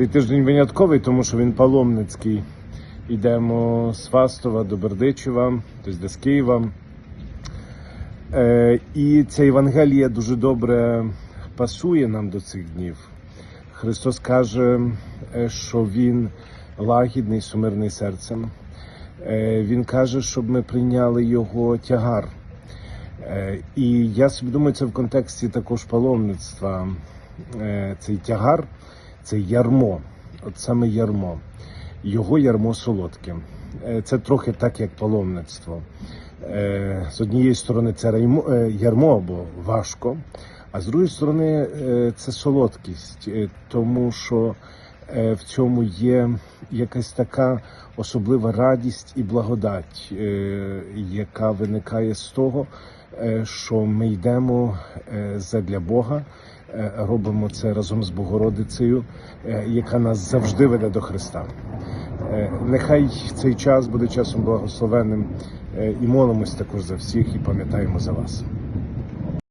Цей тиждень винятковий, тому що він паломницький. Йдемо з Фастова до Бердичева, тобто з Києва. Е, і ця Євангелія дуже добре пасує нам до цих днів. Христос каже, е, що Він лагідний, сумирний серцем. Е, Він каже, щоб ми прийняли його тягар. Е, І я собі думаю, це в контексті також паломництва. Е, Цей тягар, це ярмо, от саме ярмо. Його ярмо солодке. Е, Це трохи так, як паломництво. Е, З однієї сторони, це е, ярмо, бо важко, а з другої сторони, це солодкість, тому що в цьому є якась така особлива радість і благодать, яка виникає з того, що ми йдемо задля Бога, робимо це разом з Богородицею, е, яка нас завжди веде до Христа. Е, Нехай цей час буде часом благословенним е, і молимось також за всіх, і пам'ятаємо за вас.